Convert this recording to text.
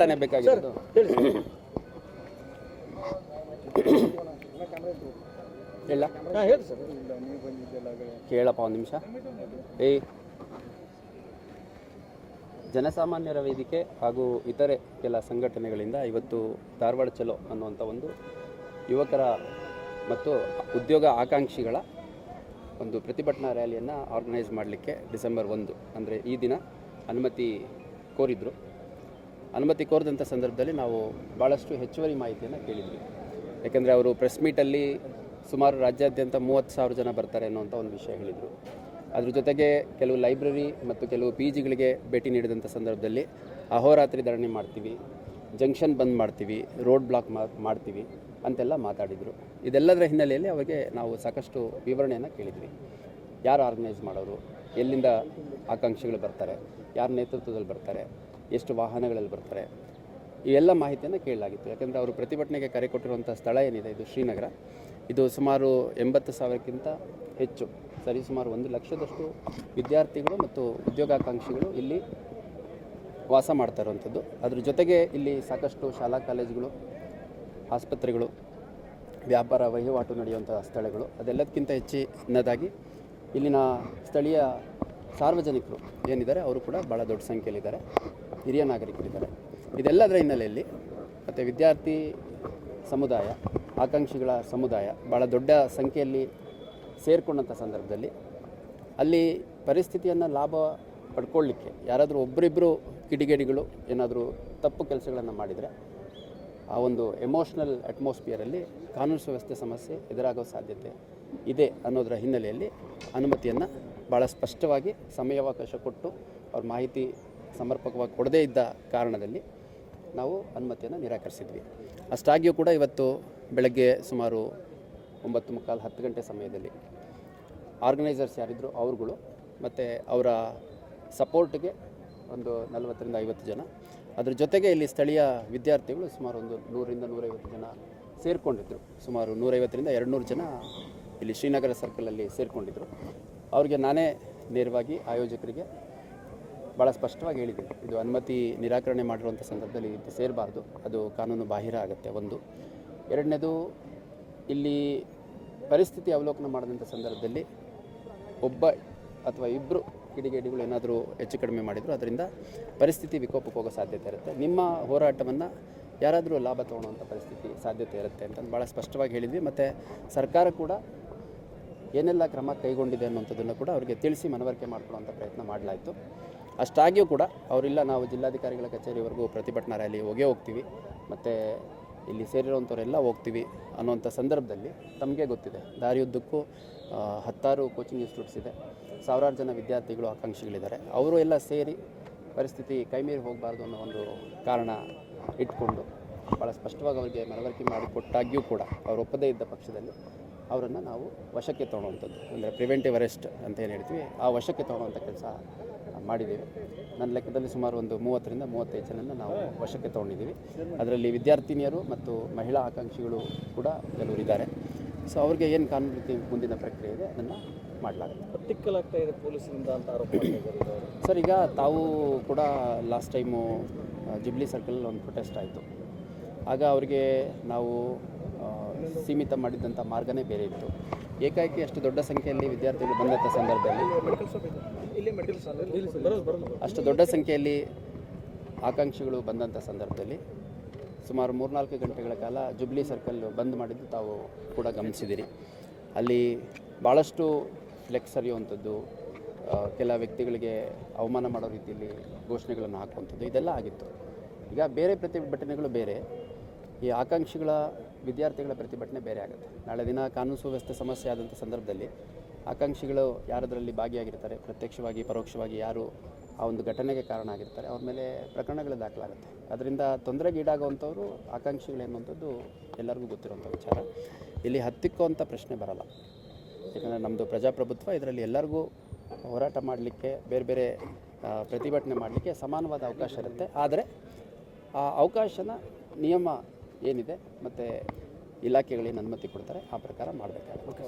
ತಾನೇ ಬೇಕಾಗಿರೋದು. ಇಲ್ಲ. ಕೇಳಪ್ಪ ಒಂದು ನಿಮಿಷ. ಏ ಜನಸಾಮಾನ್ಯರ ವೇದಿಕೆ ಹಾಗೂ ಇತರೆ ಕೆಲ ಸಂಘಟನೆಗಳಿಂದ ಇವತ್ತು ಧಾರವಾಡ ಚಲೋ ಅನ್ನುವಂಥ ಒಂದು ಯುವಕರ ಮತ್ತು ಉದ್ಯೋಗ ಆಕಾಂಕ್ಷಿಗಳ ಒಂದು ಪ್ರತಿಭಟನಾ ರ್ಯಾಲಿಯನ್ನು ಆರ್ಗನೈಸ್ ಮಾಡಲಿಕ್ಕೆ ಡಿಸೆಂಬರ್ ಒಂದು ಅಂದರೆ ಈ ದಿನ ಅನುಮತಿ ಕೋರಿದ್ರು. ಅನುಮತಿ ಕೋರಿದಂಥ ಸಂದರ್ಭದಲ್ಲಿ ನಾವು ಭಾಳಷ್ಟು ಹೆಚ್ಚುವರಿ ಮಾಹಿತಿಯನ್ನು ಕೇಳಿದ್ವಿ. ಯಾಕೆಂದರೆ ಅವರು ಪ್ರೆಸ್ ಮೀಟಲ್ಲಿ ಸುಮಾರು ರಾಜ್ಯಾದ್ಯಂತ ಮೂವತ್ತು ಸಾವಿರ ಜನ ಬರ್ತಾರೆ ಅನ್ನುವಂಥ ಒಂದು ವಿಷಯ ಹೇಳಿದರು. ಅದ್ರ ಜೊತೆಗೆ ಕೆಲವು ಲೈಬ್ರರಿ ಮತ್ತು ಕೆಲವು ಪಿ ಜಿಗಳಿಗೆ ಭೇಟಿ ನೀಡಿದಂಥ ಸಂದರ್ಭದಲ್ಲಿ ಅಹೋರಾತ್ರಿ ಧರಣಿ ಮಾಡ್ತೀವಿ, ಜಂಕ್ಷನ್ ಬಂದ್ ಮಾಡ್ತೀವಿ, ರೋಡ್ ಬ್ಲಾಕ್ ಮಾಡ್ತೀವಿ ಅಂತೆಲ್ಲ ಮಾತಾಡಿದರು. ಇದೆಲ್ಲದರ ಹಿನ್ನೆಲೆಯಲ್ಲಿ ಅವರಿಗೆ ನಾವು ಸಾಕಷ್ಟು ವಿವರಣೆಯನ್ನು ಕೇಳಿದ್ವಿ. ಯಾರು ಆರ್ಗನೈಸ್ ಮಾಡೋರು, ಎಲ್ಲಿಂದ ಆಕಾಂಕ್ಷಿಗಳು ಬರ್ತಾರೆ, ಯಾರ ನೇತೃತ್ವದಲ್ಲಿ ಬರ್ತಾರೆ ಎಷ್ಟು ವಾಹನಗಳಲ್ಲಿ ಬರ್ತಾರೆ. ಇವೆಲ್ಲ ಮಾಹಿತಿಯನ್ನು ಕೇಳಲಾಗಿತ್ತು. ಯಾಕೆಂದರೆ ಅವರು ಪ್ರತಿಭಟನೆಗೆ ಕರೆ ಕೊಟ್ಟಿರುವಂಥ ಸ್ಥಳ ಏನಿದೆ, ಇದು ಶ್ರೀನಗರ. ಇದು ಸುಮಾರು ಎಂಬತ್ತು ಸಾವಿರಕ್ಕಿಂತ ಹೆಚ್ಚು ಸರಿ ಸುಮಾರು ಒಂದು ಲಕ್ಷದಷ್ಟು ವಿದ್ಯಾರ್ಥಿಗಳು ಮತ್ತು ಉದ್ಯೋಗಾಕಾಂಕ್ಷಿಗಳು ಇಲ್ಲಿ ವಾಸ ಮಾಡ್ತಾ ಇರುವಂಥದ್ದು. ಅದ್ರ ಜೊತೆಗೆ ಇಲ್ಲಿ ಸಾಕಷ್ಟು ಶಾಲಾ ಕಾಲೇಜುಗಳು, ಆಸ್ಪತ್ರೆಗಳು, ವ್ಯಾಪಾರ ವಹಿವಾಟು ನಡೆಯುವಂಥ ಸ್ಥಳಗಳು, ಅದೆಲ್ಲದಕ್ಕಿಂತ ಹೆಚ್ಚಿನದಾಗಿ ಇಲ್ಲಿನ ಸ್ಥಳೀಯ ಸಾರ್ವಜನಿಕರು ಏನಿದ್ದಾರೆ, ಅವರು ಕೂಡ ಭಾಳ ದೊಡ್ಡ ಸಂಖ್ಯೆಯಲ್ಲಿದ್ದಾರೆ. ಹಿರಿಯ ನಾಗರಿಕರಿದ್ದಾರೆ. ಇದೆಲ್ಲದರ ಹಿನ್ನೆಲೆಯಲ್ಲಿ ಮತ್ತು ವಿದ್ಯಾರ್ಥಿ ಸಮುದಾಯ, ಆಕಾಂಕ್ಷಿಗಳ ಸಮುದಾಯ ಭಾಳ ದೊಡ್ಡ ಸಂಖ್ಯೆಯಲ್ಲಿ ಸೇರಿಕೊಂಡಂಥ ಸಂದರ್ಭದಲ್ಲಿ ಅಲ್ಲಿ ಪರಿಸ್ಥಿತಿಯನ್ನು ಲಾಭ ಪಡ್ಕೊಳ್ಳಿಕ್ಕೆ ಯಾರಾದರೂ ಒಬ್ಬರಿಬ್ಬರು ಕಿಡಿಗೇಡಿಗಳು ಏನಾದರೂ ತಪ್ಪು ಕೆಲಸಗಳನ್ನು ಮಾಡಿದರೆ ಆ ಒಂದು ಎಮೋಷ್ನಲ್ ಅಟ್ಮಾಸ್ಫಿಯರಲ್ಲಿ ಕಾನೂನು ಸುವ್ಯವಸ್ಥೆ ಸಮಸ್ಯೆ ಎದುರಾಗೋ ಸಾಧ್ಯತೆ ಇದೆ ಅನ್ನೋದರ ಹಿನ್ನೆಲೆಯಲ್ಲಿ ಅನುಮತಿಯನ್ನು ಭಾಳ ಸ್ಪಷ್ಟವಾಗಿ ಸಮಯಾವಕಾಶ ಕೊಟ್ಟು ಅವ್ರ ಮಾಹಿತಿ ಸಮರ್ಪಕವಾಗಿ ಕೊಡದೇ ಇದ್ದ ಕಾರಣದಲ್ಲಿ ನಾವು ಅನುಮತಿಯನ್ನು ನಿರಾಕರಿಸಿದ್ವಿ. ಅಷ್ಟಾಗಿಯೂ ಕೂಡ ಇವತ್ತು ಬೆಳಗ್ಗೆ ಸುಮಾರು ಒಂಬತ್ತು ಮುಕ್ಕಾಲು ಹತ್ತು ಗಂಟೆ ಸಮಯದಲ್ಲಿ ಆರ್ಗನೈಸರ್ಸ್ ಯಾರಿದ್ರು ಅವ್ರುಗಳು ಮತ್ತು ಅವರ ಸಪೋರ್ಟ್ಗೆ ಒಂದು ನಲವತ್ತರಿಂದ ಐವತ್ತು ಜನ. ಅದ್ರ ಜೊತೆಗೆ ಇಲ್ಲಿ ಸ್ಥಳೀಯ ವಿದ್ಯಾರ್ಥಿಗಳು ಸುಮಾರು ಒಂದು ನೂರರಿಂದ ನೂರೈವತ್ತು ಜನ ಸೇರಿಕೊಂಡಿದ್ದರು ಸುಮಾರು ನೂರೈವತ್ತರಿಂದ ಎರಡು ನೂರು ಜನ ಇಲ್ಲಿ ಶ್ರೀನಗರ ಸರ್ಕಲಲ್ಲಿ ಸೇರಿಕೊಂಡಿದ್ರು. ಅವ್ರಿಗೆ ನಾನೇ ನೇರವಾಗಿ ಆಯೋಜಕರಿಗೆ ಭಾಳ ಸ್ಪಷ್ಟವಾಗಿ ಹೇಳಿದೆ ಇದು ಅನುಮತಿ ನಿರಾಕರಣೆ ಮಾಡಿರುವಂಥ ಸಂದರ್ಭದಲ್ಲಿ ಇದು ಸೇರಬಾರ್ದು. ಅದು ಕಾನೂನು ಬಾಹಿರ ಆಗುತ್ತೆ ಒಂದು. ಎರಡನೇದು, ಇಲ್ಲಿ ಪರಿಸ್ಥಿತಿ ಅವಲೋಕನ ಮಾಡಿದಂಥ ಸಂದರ್ಭದಲ್ಲಿ ಒಬ್ಬ ಅಥವಾ ಇಬ್ಬರು ಕಿಡಿಗೇಡಿಗಳು ಏನಾದರೂ ಹೆಚ್ಚು ಕಡಿಮೆ ಮಾಡಿದ್ರು, ಅದರಿಂದ ಪರಿಸ್ಥಿತಿ ವಿಕೋಪಕ್ಕೆ ಹೋಗೋ ಸಾಧ್ಯತೆ ಇರುತ್ತೆ. ನಿಮ್ಮ ಹೋರಾಟವನ್ನು ಯಾರಾದರೂ ಲಾಭ ತಗೊಳ್ಳುವಂಥ ಪರಿಸ್ಥಿತಿ ಸಾಧ್ಯತೆ ಇರುತ್ತೆ ಅಂತಂದು ಭಾಳ ಸ್ಪಷ್ಟವಾಗಿ ಹೇಳಿದ್ವಿ. ಮತ್ತು ಸರ್ಕಾರ ಕೂಡ ಏನೆಲ್ಲ ಕ್ರಮ ಕೈಗೊಂಡಿದೆ ಅನ್ನುವಂಥದ್ದನ್ನು ಕೂಡ ಅವರಿಗೆ ತಿಳಿಸಿ ಮನವರಿಕೆ ಮಾಡಿಕೊಳ್ಳುವಂಥ ಪ್ರಯತ್ನ ಮಾಡಲಾಯಿತು. ಅಷ್ಟಾಗಿಯೂ ಕೂಡ ಅವರಿಲ್ಲ. ನಾವು ಜಿಲ್ಲಾಧಿಕಾರಿಗಳ ಕಚೇರಿವರೆಗೂ ಪ್ರತಿಭಟನಾ ರ್ಯಾಲಿ ಹೋಗೇ ಹೋಗ್ತೀವಿ. ಮತ್ತು ಇಲ್ಲಿ ಸೇರಿರುವಂಥವರೆಲ್ಲ ಹೋಗ್ತೀವಿ ಅನ್ನುವಂಥ ಸಂದರ್ಭದಲ್ಲಿ ತಮಗೆ ಗೊತ್ತಿದೆ. ದಾರಿಯುದ್ದಕ್ಕೂ ಹತ್ತಾರು ಕೋಚಿಂಗ್ ಇನ್ಸ್ಟಿಟ್ಯೂಟ್ಸ್ ಇದೆ. ಸಾವಿರಾರು ಜನ ವಿದ್ಯಾರ್ಥಿಗಳು ಆಕಾಂಕ್ಷಿಗಳಿದ್ದಾರೆ. ಅವರು ಎಲ್ಲ ಸೇರಿ ಪರಿಸ್ಥಿತಿ ಕೈಮೀರಿ ಹೋಗಬಾರ್ದು ಅನ್ನೋ ಒಂದು ಕಾರಣ ಇಟ್ಕೊಂಡು ಭಾಳ ಸ್ಪಷ್ಟವಾಗಿ ಅವರಿಗೆ ಮನವರಿಕೆ ಮಾಡಿಕೊಟ್ಟಾಗ್ಯೂ ಕೂಡ ಅವರು ಒಪ್ಪದೇ ಇದ್ದ ಪಕ್ಷದಲ್ಲಿ ಅವರನ್ನು ನಾವು ವಶಕ್ಕೆ ತೊಗೊಳ್ಳುವಂಥದ್ದು. ಅಂದರೆ ಪ್ರಿವೆಂಟಿವ್ ಅರೆಸ್ಟ್ ಅಂತ ಏನು ಹೇಳ್ತೀವಿ ಆ ವಶಕ್ಕೆ ತೊಗೊಳ್ಳುವಂಥ ಕೆಲಸ ಮಾಡಿದ್ದೀವಿ. ನನ್ನ ಲೆಕ್ಕದಲ್ಲಿ ಸುಮಾರು ಒಂದು ಮೂವತ್ತರಿಂದ ಮೂವತ್ತೈದು ಜನನ ನಾವು ವಶಕ್ಕೆ ತೊಗೊಂಡಿದ್ದೀವಿ. ಅದರಲ್ಲಿ ವಿದ್ಯಾರ್ಥಿನಿಯರು ಮತ್ತು ಮಹಿಳಾ ಆಕಾಂಕ್ಷಿಗಳು ಕೂಡ ಕೆಲವರು ಇದ್ದಾರೆ. ಸೊ ಅವ್ರಿಗೆ ಏನು ಕಾನೂನು ರೀತಿ ಮುಂದಿನ ಪ್ರಕ್ರಿಯೆ ಇದೆ ಅದನ್ನು ಮಾಡಲಾಗುತ್ತೆ. ಇದೆ ಪೊಲೀಸರಿಂದ ಅಂತ ಆರೋಪ ಸರ್ ಈಗ ತಾವು ಕೂಡ ಲಾಸ್ಟ್ ಟೈಮು ಜಿಬ್ಲಿ ಸರ್ಕಲಲ್ಲಿ ಒಂದು ಪ್ರೊಟೆಸ್ಟ್ ಆಯಿತು. ಆಗ ಅವರಿಗೆ ನಾವು ಸೀಮಿತ ಮಾಡಿದ್ದಂಥ ಮಾರ್ಗನೇ ಬೇರೆ ಇತ್ತು. ಏಕಾಏಕಿ ಅಷ್ಟು ದೊಡ್ಡ ಸಂಖ್ಯೆಯಲ್ಲಿ ವಿದ್ಯಾರ್ಥಿಗಳು ಬಂದಂಥ ಸಂದರ್ಭದಲ್ಲಿ ಅಷ್ಟು ದೊಡ್ಡ ಸಂಖ್ಯೆಯಲ್ಲಿ ಆಕಾಂಕ್ಷಿಗಳು ಬಂದಂಥ ಸಂದರ್ಭದಲ್ಲಿ ಸುಮಾರು ಮೂರ್ನಾಲ್ಕು ಗಂಟೆಗಳ ಕಾಲ ಜುಬ್ಲಿ ಸರ್ಕಲ್ ಬಂದ್ ಮಾಡಿದ್ದು ತಾವು ಕೂಡ ಗಮನಿಸಿದಿರಿ. ಅಲ್ಲಿ ಭಾಳಷ್ಟು ಫ್ಲೆಕ್ಸ್ ಹರಿಯುವಂಥದ್ದು ಕೆಲ ವ್ಯಕ್ತಿಗಳಿಗೆ ಅವಮಾನ ಮಾಡೋ ರೀತಿಯಲ್ಲಿ ಘೋಷಣೆಗಳನ್ನು ಹಾಕುವಂಥದ್ದು ಇದೆಲ್ಲ ಆಗಿತ್ತು. ಈಗ ಬೇರೆ ಪ್ರತಿಭಟನೆಗಳು ಬೇರೆ. ಈ ಆಕಾಂಕ್ಷಿಗಳ ವಿದ್ಯಾರ್ಥಿಗಳ ಪ್ರತಿಭಟನೆ ಬೇರೆ ಆಗುತ್ತೆ. ನಾಳೆ ದಿನ ಕಾನೂನು ಸುವ್ಯವಸ್ಥೆ ಸಮಸ್ಯೆ ಆದಂಥ ಸಂದರ್ಭದಲ್ಲಿ ಆಕಾಂಕ್ಷಿಗಳು ಯಾರದರಲ್ಲಿ ಭಾಗಿಯಾಗಿರ್ತಾರೆ, ಪ್ರತ್ಯಕ್ಷವಾಗಿ, ಪರೋಕ್ಷವಾಗಿ ಯಾರು ಆ ಒಂದು ಘಟನೆಗೆ ಕಾರಣ ಆಗಿರ್ತಾರೆ, ಅವ್ರ ಮೇಲೆ ಪ್ರಕರಣಗಳು ದಾಖಲಾಗುತ್ತೆ. ಅದರಿಂದ ತೊಂದರೆಗೀಡಾಗುವಂಥವ್ರು ಆಕಾಂಕ್ಷಿಗಳು ಎನ್ನುವಂಥದ್ದು ಎಲ್ಲರಿಗೂ ಗೊತ್ತಿರುವಂಥ ವಿಚಾರ. ಇಲ್ಲಿ ಹತ್ತಿಕ್ಕುವಂಥ ಪ್ರಶ್ನೆ ಬರಲ್ಲ. ಯಾಕಂದರೆ ನಮ್ಮದು ಪ್ರಜಾಪ್ರಭುತ್ವ, ಇದರಲ್ಲಿ ಎಲ್ಲರಿಗೂ ಹೋರಾಟ ಮಾಡಲಿಕ್ಕೆ, ಬೇರೆ ಬೇರೆ ಪ್ರತಿಭಟನೆ ಮಾಡಲಿಕ್ಕೆ ಸಮಾನವಾದ ಅವಕಾಶ ಇರುತ್ತೆ. ಆದರೆ ಆ ಅವಕಾಶನ ನಿಯಮ ಏನಿದೆ ಮತ್ತು ಇಲಾಖೆಗಳೇನು ಅನುಮತಿ ಕೊಡ್ತಾರೆ ಆ ಪ್ರಕಾರ ಮಾಡಬೇಕಾಗುತ್ತೆ.